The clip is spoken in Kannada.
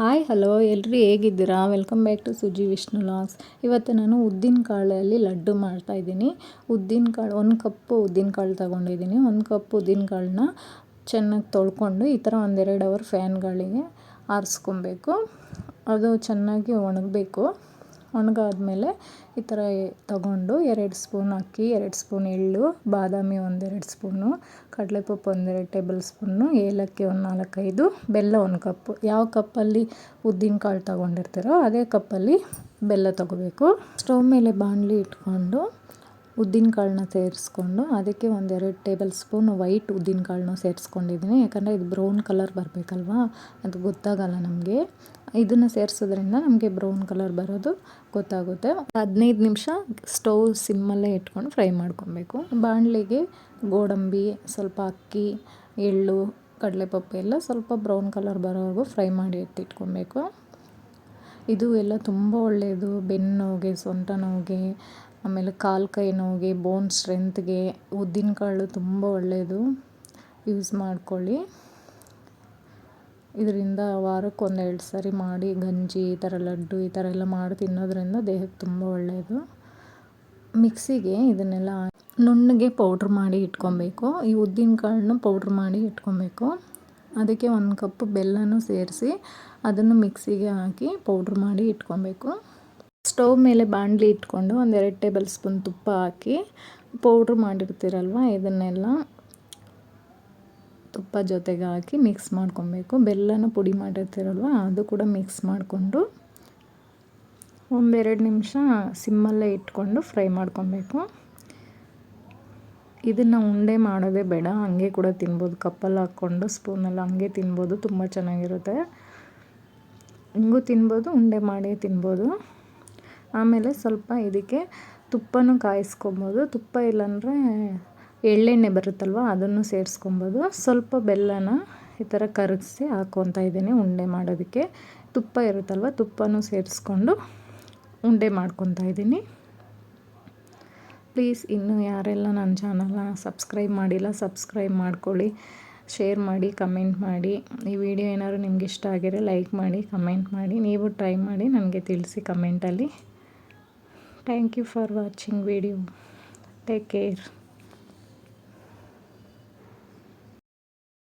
ಹಾಯ್ ಹಲೋ ಎಲ್ಲರೂ ಹೇಗಿದ್ದೀರಾ? Welcome back to Suji Vishnu loss ಇವತ್ತು ನಾನು ಉದ್ದಿನ ಕಾಳಲ್ಲಿ ಲಡ್ಡು ಮಾಡ್ತಾಯಿದ್ದೀನಿ ಉದ್ದಿನ ಕಾಳು, ಒಂದು ಕಪ್ಪು ಉದ್ದಿನ ಕಾಳು ತೊಗೊಂಡಿದ್ದೀನಿ. ಒಂದು ಕಪ್ ಉದ್ದಿನ ಕಾಳನ್ನ ಚೆನ್ನಾಗಿ ತೊಳ್ಕೊಂಡು ಈ ಥರ ಒಂದೆರಡು ಅವರ್ ಫ್ಯಾನ್ಗಳಿಗೆ ಆರಿಸ್ಕೊಬೇಕು. ಅದು ಚೆನ್ನಾಗಿ ಒಣಗಬೇಕು. ಒಣಗಾದ್ಮೇಲೆ ಈ ಥರ ತಗೊಂಡು ಎರಡು ಸ್ಪೂನ್ ಅಕ್ಕಿ, ಎರಡು ಸ್ಪೂನ್ ಎಳ್ಳು, ಬಾದಾಮಿ ಒಂದೆರಡು ಸ್ಪೂನು, ಕಡಲೆಪಪ್ಪು ಒಂದೆರಡು ಟೇಬಲ್ ಸ್ಪೂನು, ಏಲಕ್ಕಿ ಒಂದು ನಾಲ್ಕೈದು, ಬೆಲ್ಲ ಒಂದು ಕಪ್ಪು. ಯಾವ ಕಪ್ಪಲ್ಲಿ ಉದ್ದಿನ ಕಾಳು ತೊಗೊಂಡಿರ್ತೀರೋ ಅದೇ ಕಪ್ಪಲ್ಲಿ ಬೆಲ್ಲ ತೊಗೋಬೇಕು. ಸ್ಟವ್ ಮೇಲೆ ಬಾಣಲಿ ಇಟ್ಕೊಂಡು ಉದ್ದಿನ ಕಾಳನ್ನ ಸೇರಿಸ್ಕೊಂಡು ಅದಕ್ಕೆ ಒಂದೆರಡು ಟೇಬಲ್ ಸ್ಪೂನ್ ವೈಟ್ ಉದ್ದಿನ ಕಾಳನ್ನ ಸೇರಿಸ್ಕೊಂಡಿದ್ದೀನಿ. ಯಾಕಂದರೆ ಇದು ಬ್ರೌನ್ ಕಲರ್ ಬರಬೇಕಲ್ವಾ? ಅದು ಗೊತ್ತಾಗಲ್ಲ ನಮಗೆ. ಇದನ್ನು ಸೇರಿಸೋದ್ರಿಂದ ನಮಗೆ ಬ್ರೌನ್ ಕಲರ್ ಬರೋದು ಗೊತ್ತಾಗುತ್ತೆ. ಹದಿನೈದು ನಿಮಿಷ ಸ್ಟವ್ ಸಿಮ್ಮಲ್ಲೇ ಇಟ್ಕೊಂಡು ಫ್ರೈ ಮಾಡ್ಕೊಬೇಕು. ಬಾಣಲೆಗೆ ಗೋಡಂಬಿ, ಸ್ವಲ್ಪ ಅಕ್ಕಿ, ಎಳ್ಳು, ಕಡಲೆಪಪ್ಪು ಎಲ್ಲ ಸ್ವಲ್ಪ ಬ್ರೌನ್ ಕಲರ್ ಬರೋವರೆಗೂ ಫ್ರೈ ಮಾಡಿ ಎತ್ತಿಟ್ಕೊಬೇಕು. ಇದು ಎಲ್ಲ ತುಂಬ ಒಳ್ಳೆಯದು ಬೆನ್ನು ನೋವಿಗೆ, ಸೊಂಟ ನೋವಿಗೆ, ಆಮೇಲೆ ಕಾಲು ಕೈ ನೋವಿಗೆ ಬೋನ್ ಸ್ಟ್ರೆಂತ್ಗೆ ಕಾಳು ತುಂಬ ಒಳ್ಳೆಯದು ಯೂಸ್ ಮಾಡ್ಕೊಳ್ಳಿ. ಇದರಿಂದ ವಾರಕ್ಕೆ ಒಂದೆರಡು ಸರಿ ಮಾಡಿ ಗಂಜಿ, ಈ ಥರ ಲಡ್ಡು, ಈ ಥರ ಎಲ್ಲ ಮಾಡಿ ತಿನ್ನೋದ್ರಿಂದ ದೇಹಕ್ಕೆ ತುಂಬ ಒಳ್ಳೆಯದು ಮಿಕ್ಸಿಗೆ ಇದನ್ನೆಲ್ಲ ನುಣ್ಣಗೆ ಪೌಡ್ರ್ ಮಾಡಿ ಇಟ್ಕೊಬೇಕು. ಈ ಉದ್ದಿನ ಕಾಳನ್ನ ಪೌಡ್ರ್ ಮಾಡಿ ಇಟ್ಕೊಬೇಕು. ಅದಕ್ಕೆ ಒಂದು ಕಪ್ ಬೆಲ್ಲನೂ ಸೇರಿಸಿ ಅದನ್ನು ಮಿಕ್ಸಿಗೆ ಹಾಕಿ ಪೌಡ್ರ್ ಮಾಡಿ ಇಟ್ಕೊಬೇಕು. ಸ್ಟವ್ ಮೇಲೆ ಬಾಣಲಿ ಇಟ್ಕೊಂಡು ಒಂದೆರಡು ಟೇಬಲ್ ಸ್ಪೂನ್ ತುಪ್ಪ ಹಾಕಿ ಪೌಡ್ರ್ ಮಾಡಿರ್ತೀರಲ್ವ ಇದನ್ನೆಲ್ಲ. ತುಪ್ಪ ಜೊತೆಗೆ ಹಾಕಿ ಮಿಕ್ಸ್ ಮಾಡ್ಕೊಬೇಕು. ಬೆಲ್ಲನ ಪುಡಿ ಮಾಡಿರ್ತೀರಲ್ವ, ಅದು ಕೂಡ ಮಿಕ್ಸ್ ಮಾಡಿಕೊಂಡು ಒಂದೆರಡು ನಿಮಿಷ ಸಿಮ್ಮಲ್ಲೇ ಇಟ್ಕೊಂಡು ಫ್ರೈ ಮಾಡ್ಕೊಬೇಕು. ಇದನ್ನು ಉಂಡೆ ಮಾಡೋದೇ ಬೇಡ, ಹಂಗೆ ಕೂಡ ತಿನ್ಬೋದು. ಕಪ್ಪಲ್ಲಿ ಹಾಕ್ಕೊಂಡು ಸ್ಪೂನಲ್ಲಿ ಹಂಗೆ ತಿನ್ಬೋದು, ತುಂಬ ಚೆನ್ನಾಗಿರುತ್ತೆ. ಹಿಂಗೂ ತಿನ್ಬೋದು, ಉಂಡೆ ಮಾಡಿ ತಿನ್ಬೋದು. ಆಮೇಲೆ ಸ್ವಲ್ಪ ಇದಕ್ಕೆ ತುಪ್ಪನೂ ಕಾಯಿಸ್ಕೊಬೋದು. ತುಪ್ಪ ಇಲ್ಲಾಂದರೆ ಎಳ್ಳೆಣ್ಣೆ ಬರುತ್ತಲ್ವ, ಅದನ್ನು ಸೇರಿಸ್ಕೊಬೋದು. ಸ್ವಲ್ಪ ಬೆಲ್ಲನ ಈ ಥರ ಕರಗಿಸಿ ಹಾಕ್ಕೊತಾ ಇದ್ದೀನಿ ಉಂಡೆ ಮಾಡೋದಕ್ಕೆ. ತುಪ್ಪ ಇರುತ್ತಲ್ವ, ತುಪ್ಪನೂ ಸೇರಿಸ್ಕೊಂಡು ಉಂಡೆ ಮಾಡ್ಕೊತಾ ಇದ್ದೀನಿ. ಪ್ಲೀಸ್, ಇನ್ನೂ ಯಾರೆಲ್ಲ ನನ್ನ ಚಾನಲ್ನ ಸಬ್ಸ್ಕ್ರೈಬ್ ಮಾಡಿಲ್ಲ, ಸಬ್ಸ್ಕ್ರೈಬ್ ಮಾಡ್ಕೊಳ್ಳಿ, ಶೇರ್ ಮಾಡಿ, ಕಮೆಂಟ್ ಮಾಡಿ. ಈ ವಿಡಿಯೋ ಏನಾದರೂ ನಿಮ್ಗೆ ಇಷ್ಟ ಆಗಿದ್ರೆ ಲೈಕ್ ಮಾಡಿ, ಕಮೆಂಟ್ ಮಾಡಿ. ನೀವು ಟ್ರೈ ಮಾಡಿ, ನನಗೆ ತಿಳಿಸಿ ಕಮೆಂಟಲ್ಲಿ. Thank you for watching video. Take care.